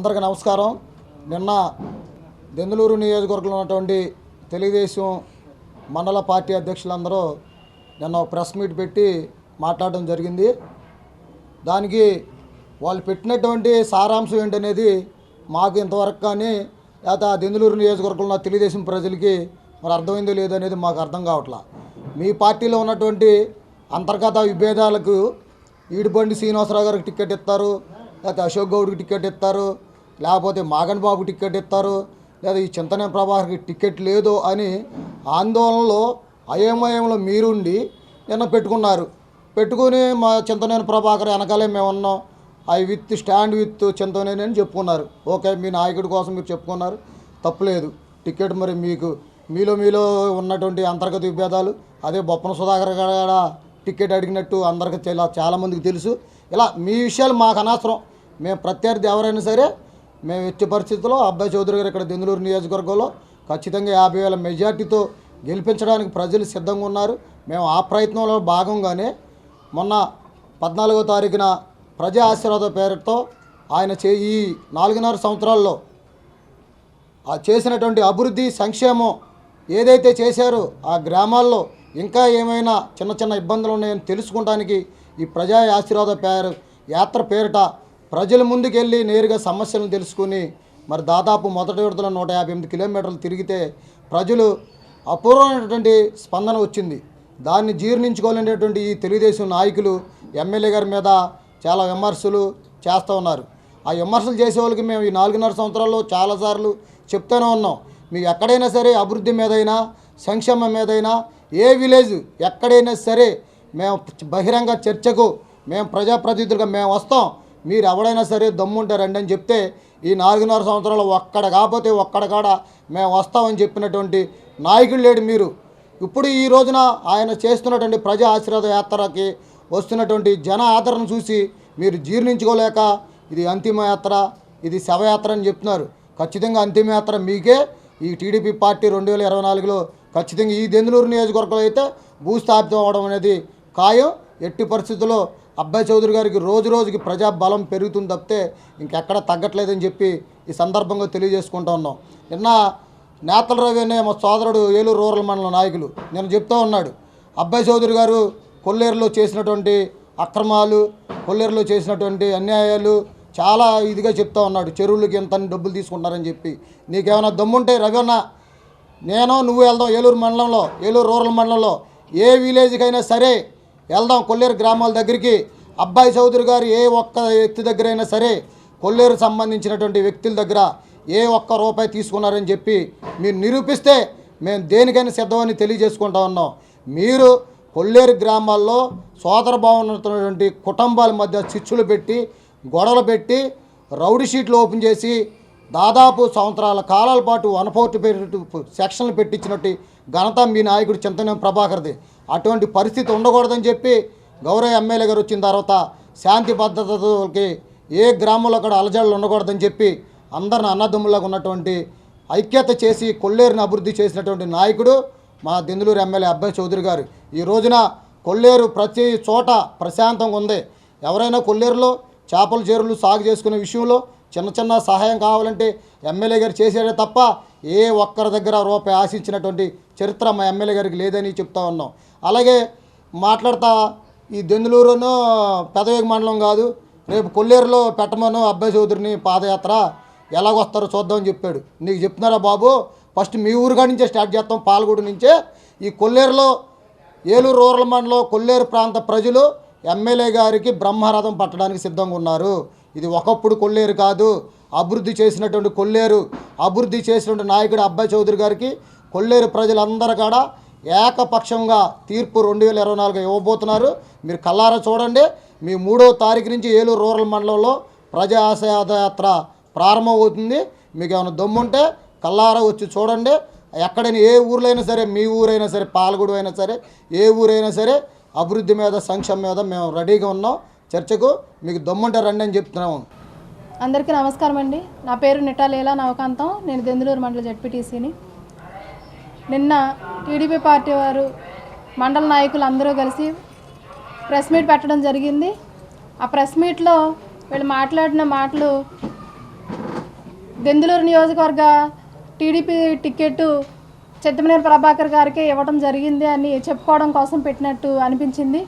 అందరికీ నమస్కారం. నిన్న దెందులూరు నియోజకవర్గంలో ఉన్నటువంటి తెలుగుదేశం మండల పార్టీ అధ్యక్షులందరూ నిన్న ప్రెస్ మీట్ పెట్టి మాట్లాడడం జరిగింది. దానికి వాళ్ళు పెట్టినటువంటి సారాంశం ఏంటనేది మాకు ఇంతవరకు కానీ లేకపోతే ఆ దెందులూరు నియోజకవర్గంలో ఉన్న తెలుగుదేశం ప్రజలకి మరి అర్థమైందో లేదో అనేది మాకు అర్థం కావట్లా. మీ పార్టీలో ఉన్నటువంటి అంతర్గత విభేదాలకు ఈడిబండి శ్రీనివాసరావు గారికి టికెట్ ఇస్తారు లేకపోతే అశోక్ గౌడ్కి టికెట్ ఇస్తారు లేకపోతే మాగన్ బాబుకి టికెట్ ఇస్తారు లేదా ఈ చింతన ప్రభాకర్కి టికెట్ లేదు అని ఆందోళనలో అయోమయంలో మీరుండి నిన్న పెట్టుకున్నారు. పెట్టుకుని మా చింతనేని ప్రభాకర్ వెనకాలే మేము ఉన్నాం I with stand with Chintaneni అని చెప్పుకున్నారు. ఓకే మీ నాయకుడి కోసం మీరు చెప్పుకున్నారు. తప్పులేదు. టికెట్ మరి మీకు మీలో మీలో ఉన్నటువంటి అంతర్గత విభేదాలు అదే బొప్పన సుధాకర్ గారు టికెట్ అడిగినట్టు అందరికీ చాలా చాలామందికి తెలుసు. ఇలా మీ విషయాలు మాకు అనవసరం. మేము ప్రత్యర్థి ఎవరైనా సరే మేము ఎట్టి పరిస్థితుల్లో అబ్బాయి చౌదరి గారు ఇక్కడ దెందులూరు నియోజకవర్గంలో ఖచ్చితంగా యాభై వేల మెజార్టీతో గెలిపించడానికి ప్రజలు సిద్ధంగా ఉన్నారు. మేము ఆ ప్రయత్నంలో భాగంగానే మొన్న పద్నాలుగో తారీఖున ప్రజా ఆశీర్వాద పేరుతో ఆయన చే ఈ నాలుగున్నర సంవత్సరాల్లో ఆ చేసినటువంటి అభివృద్ధి సంక్షేమం ఏదైతే చేశారో ఆ గ్రామాల్లో ఇంకా ఏమైనా చిన్న చిన్న ఇబ్బందులు ఉన్నాయని తెలుసుకోవడానికి ఈ ప్రజా ఆశీర్వాద పేరు యాత్ర పేరిట ప్రజల ముందుకెళ్ళి నేరుగా సమస్యలను తెలుసుకుని మరి దాదాపు మొదటి విడతలో నూట యాభై ఎనిమిది కిలోమీటర్లు తిరిగితే ప్రజలు అపూర్వమైనటువంటి స్పందన వచ్చింది. దాన్ని జీర్ణించుకోలేనటువంటి ఈ తెలుగుదేశం నాయకులు ఎమ్మెల్యే గారి మీద చాలా విమర్శలు చేస్తూ ఉన్నారు. ఆ విమర్శలు చేసే వాళ్ళకి మేము ఈ నాలుగున్నర సంవత్సరాల్లో చాలాసార్లు చెప్తూనే ఉన్నాం. మీకు ఎక్కడైనా సరే అభివృద్ధి మీదైనా సంక్షేమం మీదైనా ఏ విలేజ్ ఎక్కడైనా సరే మేము బహిరంగ చర్చకు మేము ప్రజాప్రతినిధులుగా మేము వస్తాం. మీరు ఎవడైనా సరే దమ్ముంటారండి అని చెప్తే ఈ నాలుగున్నర సంవత్సరాలు ఒక్కడ కాకపోతే ఒక్కడ కాడ మేము వస్తామని చెప్పినటువంటి నాయకుడు లేడు మీరు. ఇప్పుడు ఈ రోజున ఆయన చేస్తున్నటువంటి ప్రజా ఆశీర్వాద యాత్రకి వస్తున్నటువంటి జన ఆదరణ చూసి మీరు జీర్ణించుకోలేక ఇది అంతిమ యాత్ర ఇది శవయాత్ర అని చెప్తున్నారు. ఖచ్చితంగా అంతిమయాత్ర మీకే. ఈ టీడీపీ పార్టీ రెండు వేల ఇరవై నాలుగులో ఖచ్చితంగా ఈ దెందులూరు నియోజకవర్గంలో అయితే భూస్థాపితం అవడం అనేది ఖాయం. ఎట్టి పరిస్థితుల్లో అబ్బాయి చౌదరి గారికి రోజు రోజుకి ప్రజా బలం పెరుగుతుంది తప్పితే ఇంకెక్కడ తగ్గట్లేదని చెప్పి ఈ సందర్భంగా తెలియజేసుకుంటూ ఉన్నాం. నిన్న నేతల రవి అనే మా సోదరుడు ఏలూరు రూరల్ మండలం నాయకులు నేను చెప్తూ ఉన్నాడు. అబ్బాయి చౌదరి గారు కొల్లేరులో చేసినటువంటి అక్రమాలు కొల్లేరులో చేసినటువంటి అన్యాయాలు చాలా ఇదిగా చెప్తా ఉన్నాడు. చెరువులకి ఎంత డబ్బులు తీసుకుంటారని చెప్పి. నీకేమైనా దమ్ముంటే రవి అన్న నేను నువ్వు వెళ్దాం ఏలూరు మండలంలో ఏలూరు రూరల్ మండలంలో ఏ విలేజ్కి అయినా సరే వెళ్దాం కొల్లేరు గ్రామాల దగ్గరికి. అబ్బాయి చౌదరి గారు ఏ ఒక్క వ్యక్తి దగ్గర అయినా సరే కొల్లేరు సంబంధించినటువంటి వ్యక్తుల దగ్గర ఏ ఒక్క రూపాయి తీసుకున్నారని చెప్పి మీరు నిరూపిస్తే మేము దేనికైనా సిద్ధమని తెలియజేసుకుంటా ఉన్నాం. మీరు కొల్లేరు గ్రామాల్లో సోదర భావనటువంటి కుటుంబాల మధ్య చిచ్చులు పెట్టి గొడవలు పెట్టి రౌడీ షీట్లు ఓపెన్ చేసి దాదాపు సంవత్సరాల కాలాల పాటు వనపోర్టు పేరు సెక్షన్లు పెట్టించినట్టు ఘనత మీ నాయకుడు చింతనే ప్రభాకర్ది. అటువంటి పరిస్థితి ఉండకూడదని చెప్పి గౌరవ ఎమ్మెల్యే గారు వచ్చిన తర్వాత శాంతి భద్రతలకి ఏ గ్రామంలో కూడా అలజడులు ఉండకూడదని చెప్పి అందరిని అన్నదమ్ములాగా ఉన్నటువంటి ఐక్యత చేసి కొల్లేరుని అభివృద్ధి చేసినటువంటి నాయకుడు మా దెందులూరు ఎమ్మెల్యే అబ్బాయి చౌదరి గారు. ఈ రోజున కొల్లేరు ప్రతి చోట ప్రశాంతంగా ఉంది. ఎవరైనా కొల్లేరులో చేపల చేరులు సాగు చేసుకునే విషయంలో చిన్న చిన్న సహాయం కావాలంటే ఎమ్మెల్యే గారు చేశాడే తప్ప ఏ ఒక్కరి దగ్గర రూపాయి ఆశించినటువంటి చరిత్ర మా ఎమ్మెల్యే గారికి లేదని చెప్తా ఉన్నాం. అలాగే మాట్లాడతా ఈ దెందులూరును పెదవేగ మండలం కాదు రేపు కొల్లేరులో పెట్టమను అబ్బాయి చౌదరిని పాదయాత్ర ఎలాగొస్తారో చూద్దామని చెప్పాడు. నీకు చెప్తున్నారా బాబు? ఫస్ట్ మీ ఊరు నుంచే స్టార్ట్ చేస్తాం పాలగూడు నుంచే. ఈ కొల్లేరులో ఏలూరు రూరల్ మండలం కొల్లేరు ప్రాంత ప్రజలు ఎమ్మెల్యే గారికి బ్రహ్మరథం పట్టడానికి సిద్ధంగా ఉన్నారు. ఇది ఒకప్పుడు కొల్లేరు కాదు. అభివృద్ధి చేసినటువంటి కొల్లేరు అభివృద్ధి చేసినటువంటి నాయకుడు అబ్బాయి చౌదరి గారికి కొల్లేరు ప్రజలందరూ కూడా ఏకపక్షంగా తీర్పు రెండు వేల ఇరవై నాలుగు ఇవ్వబోతున్నారు. మీరు కల్లారా చూడండి. మీ మూడో తారీఖు నుంచి ఏలూరు రూరల్ మండలంలో ప్రజా ఆశయాత్ర ప్రారంభమవుతుంది. మీకు ఏమైనా దమ్ముంటే కల్లారా వచ్చి చూడండి. ఎక్కడైనా ఏ ఊర్లైనా అయినా సరే మీ ఊరైనా సరే పాలగూడు అయినా సరే ఏ ఊరైనా సరే అభివృద్ధి మీద సంక్షేమం మీద మేము రెడీగా ఉన్నాం. చర్చకు మీకు దమ్ముంటే రండి అని చెప్తున్నాము. అందరికీ నమస్కారం అండి. నా పేరు నిటాలేలా నవకాంతం. నేను దెందులూరు మండల జడ్పీటీసీని. నిన్న టీడీపీ పార్టీ వారు మండల నాయకులు అందరూ కలిసి ప్రెస్ మీట్ పెట్టడం జరిగింది. ఆ ప్రెస్ మీట్లో వీళ్ళు మాట్లాడిన మాటలు దెందులూరు నియోజకవర్గ టీడీపీ టికెట్ చెత్తమనేని ప్రభాకర్ గారికి ఇవ్వడం జరిగింది అని చెప్పుకోవడం కోసం పెట్టినట్టు అనిపించింది.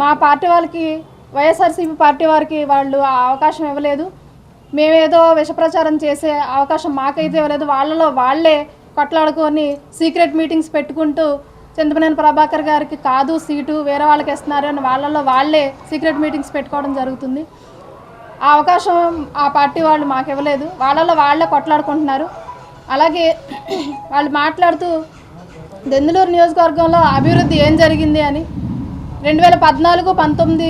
మా పార్టీ వాళ్ళకి వైఎస్ఆర్సీపీ పార్టీ వారికి వాళ్ళు ఆ అవకాశం ఇవ్వలేదు. మేమేదో విషప్రచారం చేసే అవకాశం మాకైతే ఇవ్వలేదు. వాళ్ళలో వాళ్ళే కొట్లాడుకొని సీక్రెట్ మీటింగ్స్ పెట్టుకుంటూ చంద్రబాబు ప్రభాకర్ గారికి కాదు సీటు వేరే వాళ్ళకి ఇస్తున్నారు అని వాళ్ళలో వాళ్ళే సీక్రెట్ మీటింగ్స్ పెట్టుకోవడం జరుగుతుంది. ఆ అవకాశం ఆ పార్టీ వాళ్ళు మాకు ఇవ్వలేదు. వాళ్ళలో వాళ్ళే కొట్లాడుకుంటున్నారు. అలాగే వాళ్ళు మాట్లాడుతూ దెందులూరు నియోజకవర్గంలో అభివృద్ధి ఏం జరిగింది అని రెండు వేల పద్నాలుగు పంతొమ్మిది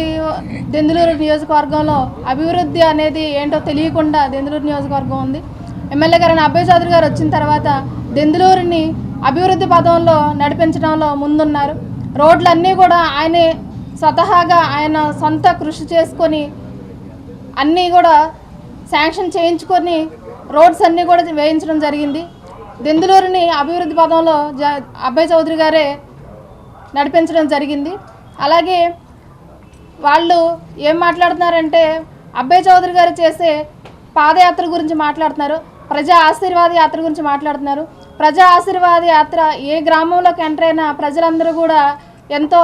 దెందులూరు నియోజకవర్గంలో అభివృద్ధి అనేది ఏంటో తెలియకుండా దెందులూరు నియోజకవర్గం ఉంది. ఎమ్మెల్యే గారు అభయ్ చౌదరి గారు వచ్చిన తర్వాత దెందులూరుని అభివృద్ధి పదంలో నడిపించడంలో ముందున్నారు. రోడ్లన్నీ కూడా ఆయనే స్వతహాగా ఆయన సొంత కృషి చేసుకొని అన్నీ కూడా శాంక్షన్ చేయించుకొని రోడ్స్ అన్నీ కూడా వేయించడం జరిగింది. దెందులూరుని అభివృద్ధి పదంలో జ అభయ్ చౌదరి గారే నడిపించడం జరిగింది. అలాగే వాళ్ళు ఏం మాట్లాడుతున్నారంటే అబ్బే చౌదరి గారు చేసే పాదయాత్ర గురించి మాట్లాడుతున్నారు. ప్రజా ఆశీర్వాద యాత్ర గురించి మాట్లాడుతున్నారు. ప్రజా ఆశీర్వాద యాత్ర ఏ గ్రామంలోకి ఎంటర్ అయినా ప్రజలందరూ కూడా ఎంతో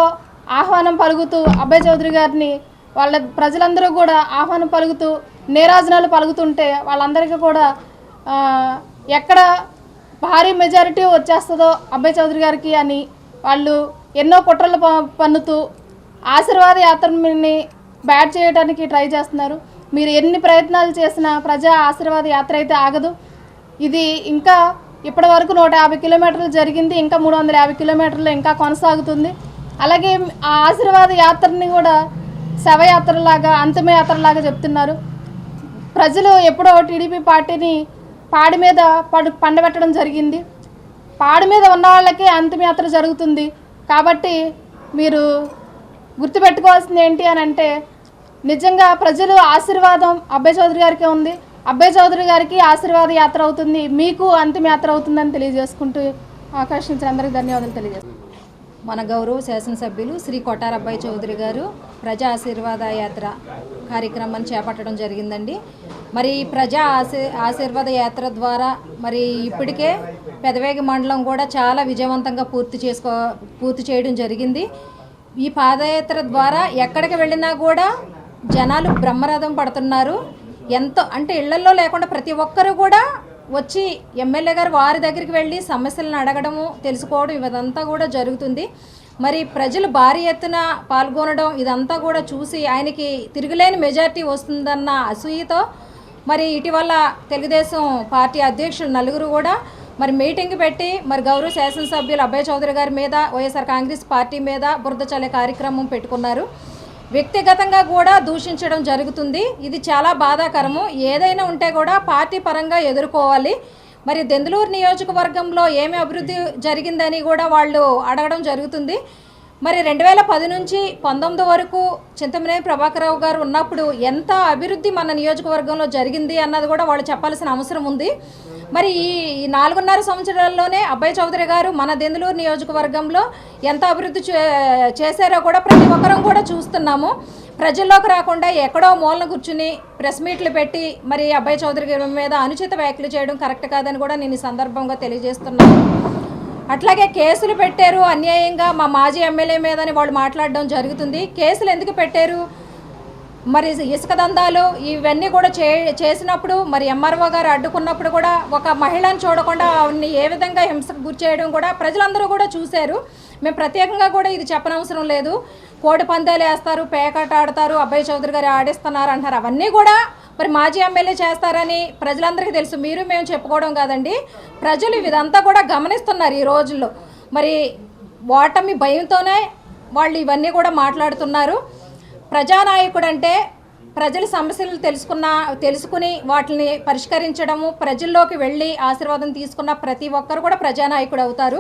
ఆహ్వానం పలుకుతూ అబ్బాయి చౌదరి గారిని వాళ్ళ ప్రజలందరూ కూడా ఆహ్వానం పలుకుతూ నీరాజనాలు పలుకుతుంటే వాళ్ళందరికీ కూడా ఎక్కడ భారీ మెజారిటీ వచ్చేస్తుందో అబ్బాయి చౌదరి గారికి అని వాళ్ళు ఎన్నో కుట్రలు ప- పన్నుతూ ఆశీర్వాద యాత్రని బ్యాట్ చేయడానికి ట్రై చేస్తున్నారు. మీరు ఎన్ని ప్రయత్నాలు చేసినా ప్రజా ఆశీర్వాద యాత్ర అయితే ఆగదు. ఇది ఇంకా ఇప్పటి వరకు నూట యాభై కిలోమీటర్లు జరిగింది ఇంకా మూడు వందల యాభై కిలోమీటర్లు ఇంకా కొనసాగుతుంది. అలాగే ఆ ఆశీర్వాద యాత్రని కూడా శవయాత్రలాగా అంతిమయాత్రలాగా చెప్తున్నారు. ప్రజలు ఎప్పుడో టీడీపీ పార్టీని పాడి మీద పడు పండబెట్టడం జరిగింది. పాడి మీద ఉన్న వాళ్ళకే అంతిమయాత్ర జరుగుతుంది. కాబట్టి మీరు గుర్తుపెట్టుకోవాల్సింది ఏంటి అని అంటే నిజంగా ప్రజలు ఆశీర్వాదం అబ్బాయి చౌదరి గారికి ఉంది. అబ్బాయి చౌదరి గారికి ఆశీర్వాద యాత్ర అవుతుంది. మీకు అంతిమ యాత్ర అవుతుందని తెలియజేసుకుంటూ ఆకర్షించిన అందరికీ ధన్యవాదాలు తెలియజేస్తాను మన గౌరవ శాసనసభ్యులు శ్రీ కొట్టారబ్బాయి చౌదరి గారు ప్రజా ఆశీర్వాద యాత్ర కార్యక్రమాన్ని చేపట్టడం జరిగిందండి. మరి ప్రజా ఆశీ ఆశీర్వాద యాత్ర ద్వారా మరి ఇప్పటికే పెదవేగి మండలం కూడా చాలా విజయవంతంగా పూర్తి చేసుకో పూర్తి చేయడం జరిగింది. ఈ పాదయాత్ర ద్వారా ఎక్కడికి వెళ్ళినా కూడా జనాలు బ్రహ్మరథం పడుతున్నారు. ఎంతో అంటే ఇళ్ళల్లో లేకుండా ప్రతి ఒక్కరూ కూడా వచ్చి ఎమ్మెల్యే గారు వారి దగ్గరికి వెళ్ళి సమస్యలను అడగడము తెలుసుకోవడం ఇదంతా కూడా జరుగుతుంది. మరి ప్రజలు భారీ ఎత్తున పాల్గొనడం ఇదంతా కూడా చూసి ఆయనకి తిరుగులేని మెజారిటీ వస్తుందన్న అసూయతో మరి ఇటీవల తెలుగుదేశం పార్టీ అధ్యక్షులు నలుగురు కూడా మరి మీటింగ్ పెట్టి మరి గౌరవ శాసనసభ్యులు అభయ చౌదరి గారి మీద వైఎస్ఆర్ కాంగ్రెస్ పార్టీ మీద బురద చల్లే కార్యక్రమం పెట్టుకున్నారు. వ్యక్తిగతంగా కూడా దూషించడం జరుగుతుంది. ఇది చాలా బాధాకరము. ఏదైనా ఉంటే కూడా పార్టీ పరంగా ఎదుర్కోవాలి. మరి దెందులూరు నియోజకవర్గంలో ఏమి అభివృద్ధి జరిగిందని కూడా వాళ్ళు అడగడం జరుగుతుంది. మరి రెండు వేల పది నుంచి పంతొమ్మిది వరకు చింతమనేని ప్రభాకరరావు గారు ఉన్నప్పుడు ఎంత అభివృద్ధి మన నియోజకవర్గంలో జరిగింది అన్నది కూడా వాళ్ళు చెప్పాల్సిన అవసరం ఉంది. మరి ఈ నాలుగున్నర సంవత్సరాల్లోనే అబ్బాయి చౌదరి గారు మన దెందులూరు నియోజకవర్గంలో ఎంత అభివృద్ధి చే- చేశారో కూడా ప్రతి ఒక్కరం కూడా చూస్తున్నాము. ప్రజల్లోకి రాకుండా ఎక్కడో మూలన కూర్చుని ప్రెస్ మీట్లు పెట్టి మరి అబ్బాయి చౌదరి గారి మీద అనుచిత వ్యాఖ్యలు చేయడం కరెక్ట్ కాదని కూడా నేను ఈ సందర్భంగా తెలియజేస్తున్నాను. అట్లాగే కేసులు పెట్టారు అన్యాయంగా మా మాజీ ఎమ్మెల్యే మీద అని వాళ్ళు మాట్లాడడం జరుగుతుంది. కేసులు ఎందుకు పెట్టారు? మరి ఇసుక దందాలు ఇవన్నీ కూడా చే చేసినప్పుడు మరి ఎంఆర్ఓ గారు అడ్డుకున్నప్పుడు కూడా ఒక మహిళను చూడకుండా ఆవిడ్ని ఏ విధంగా హింసకు గురి చేయడం కూడా ప్రజలందరూ కూడా చూశారు. మేము ప్రత్యేకంగా కూడా ఇది చెప్పనవసరం లేదు. కోడి పందాలు వేస్తారు పేకాట ఆడతారు అబ్బాయి చౌదరి గారు ఆడిస్తున్నారు అంటారు అవన్నీ కూడా మరి మాజీ ఎమ్మెల్యే చేస్తారని ప్రజలందరికీ తెలుసు. మీరు మేము చెప్పుకోవడం కాదండి. ప్రజలు ఇదంతా కూడా గమనిస్తున్నారు ఈ రోజుల్లో. మరి ఓటమి భయంతోనే వాళ్ళు ఇవన్నీ కూడా మాట్లాడుతున్నారు. ప్రజానాయకుడు అంటే ప్రజల సమస్యలు తెలుసుకున్న తెలుసుకుని వాటిని పరిష్కరించడము ప్రజల్లోకి వెళ్ళి ఆశీర్వాదం తీసుకున్న ప్రతి ఒక్కరు కూడా ప్రజానాయకుడు అవుతారు.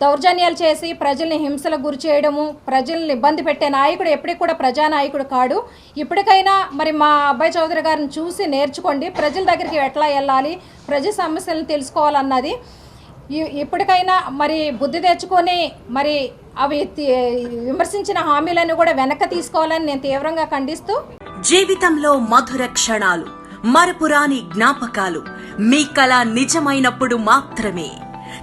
దౌర్జన్యాలు చేసి ప్రజల్ని హింసలకు గురి చేయడము ప్రజల్ని ఇబ్బంది పెట్టే నాయకుడు ఎప్పటికి కూడా ప్రజానాయకుడు కాడు. ఇప్పటికైనా మరి మా అబ్బాయి చౌదరి గారిని చూసి నేర్చుకోండి. ప్రజల దగ్గరికి ఎట్లా వెళ్ళాలి? ప్రజల సమస్యలను తెలుసుకోవాలన్నది ఇప్పటికైనా మరి బుద్ధి తెచ్చుకొని మరి అవి విమర్శించిన హామీలను కూడా వెనక్కి తీసుకోవాలని నేను తీవ్రంగా ఖండిస్తూ జీవితంలో మధుర క్షణాలు మరపురాని జ్ఞాపకాలు మీ కళ నిజమైనప్పుడు మాత్రమే.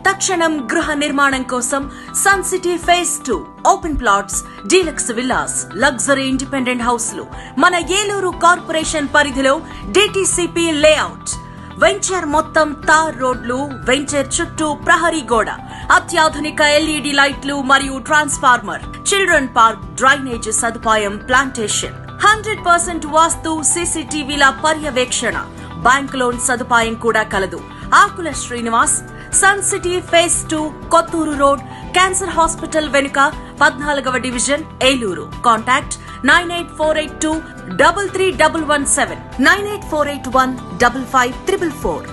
తక్షణం గృహ నిర్మాణం కోసం Sun City phase two open plots deluxe villas luxury independent హౌస్లు మన ఏలూరు కార్పొరేషన్ పరిధిలో డిటిసిపి లేఅవుట్. వెంచర్ మొత్తం తార్ రోడ్లు వెంచర్ చుట్టూ ప్రహరీ గోడ అత్యాధునిక ఎల్ఈడి లైట్లు మరియు ట్రాన్స్ఫార్మర్ చిల్డ్రన్ పార్క్ డ్రైనేజ్ సదుపాయం ప్లాంటేషన్. హండ్రెడ్ పర్సెంట్ వాస్తు సీసీటీవీల పర్యవేక్షణ. బ్యాంక్ లోన్ సదుపాయం కూడా కలదు. Akula Srinivas Sun City phase two Kothur road cancer hospital వెనుక పద్నాలుగవ division Eluru. Contact nine eight four eight two double three double one seven nine eight four eight one double five triple four